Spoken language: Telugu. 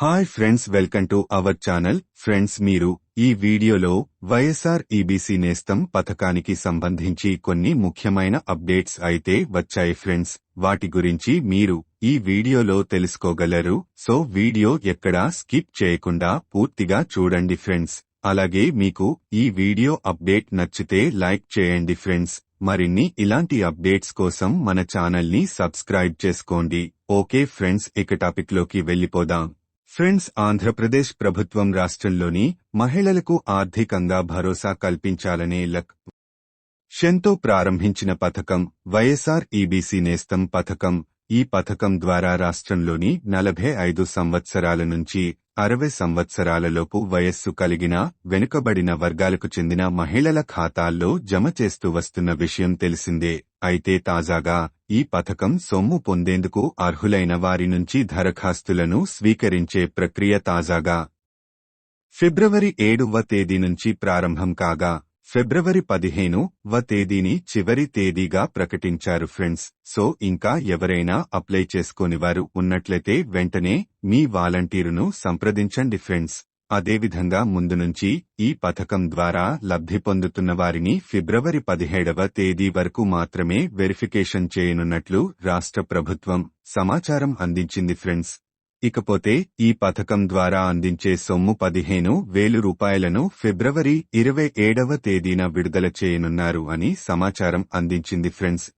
Hi friends welcome to our channel friends మీరు ఈ వీడియోలో వైఎస్ఆర్ ఈబీసీ నేస్తం పథకానికి సంబంధించి కొన్ని ముఖ్యమైన అప్డేట్స్ అయితే వచ్చాయి ఫ్రెండ్స్ వాటి గురించి మీరు ఈ వీడియోలో తెలుసుకోగలరు. సో వీడియో ఎక్కడా స్కిప్ చేయకుండా పూర్తిగా చూడండి ఫ్రెండ్స్ అలాగే మీకు ఈ వీడియో అప్డేట్ నచ్చితే లైక్ చేయండి ఫ్రెండ్స్ మరిన్ని ఇలాంటి అప్డేట్స్ కోసం మన ఛానల్ని సబ్స్క్రైబ్ చేసుకోండి. ఓకే ఫ్రెండ్స్ ఇక టాపిక్లోకి వెళ్ళిపోదాం. ఫ్రెండ్స్ ఆంధ్రప్రదేశ్ ప్రభుత్వం రాష్ట్రంలోని మహిళలకు ఆర్థికంగా భరోసా కల్పించాలనే లక్ షెన్తో ప్రారంభించిన పథకం వైఎస్ఆర్ ఈబీసీ నేస్తం పథకం. ఈ పథకం ద్వారా రాష్ట్రంలోని నలభై ఐదు సంవత్సరాల నుంచి అరవై సంవత్సరాలలోపు వయస్సు కలిగిన వెనుకబడిన వర్గాలకు చెందిన మహిళల ఖాతాల్లో జమ చేస్తూ వస్తున్న విషయం తెలిసిందే. అయితే తాజాగా ఈ పథకం సొమ్ము పొందేందుకు అర్హులైన వారి నుంచి దరఖాస్తులను స్వీకరించే ప్రక్రియ తాజాగా. ఫిబ్రవరి ఏడువ తేదీ నుంచి ప్రారంభం కాగా ఫిబ్రవరి పదిహేను వ తేదీని చివరి తేదీగా ప్రకటించారు ఫ్రెండ్స్. సో ఇంకా ఎవరైనా అప్లై చేసుకోని వారు ఉన్నట్లయితే వెంటనే మీ వాలంటీరును సంప్రదించండి ఫ్రెండ్స్. అదేవిధంగా ముందు నుంచి ఈ పథకం ద్వారా లబ్ధి పొందుతున్న వారిని ఫిబ్రవరి పదిహేడవ తేదీ వరకు మాత్రమే వెరిఫికేషన్ చేయనున్నట్లు రాష్ట్ర ప్రభుత్వం సమాచారం అందించింది ఫ్రెండ్స్. ఇకపోతే ఈ పథకం ద్వారా అందించే సొమ్ము పదిహేను వేలు రూపాయలను ఫిబ్రవరి ఇరవై ఏడవ తేదీన విడుదల చేయనున్నారు అని సమాచారం అందించింది ఫ్రెండ్స్.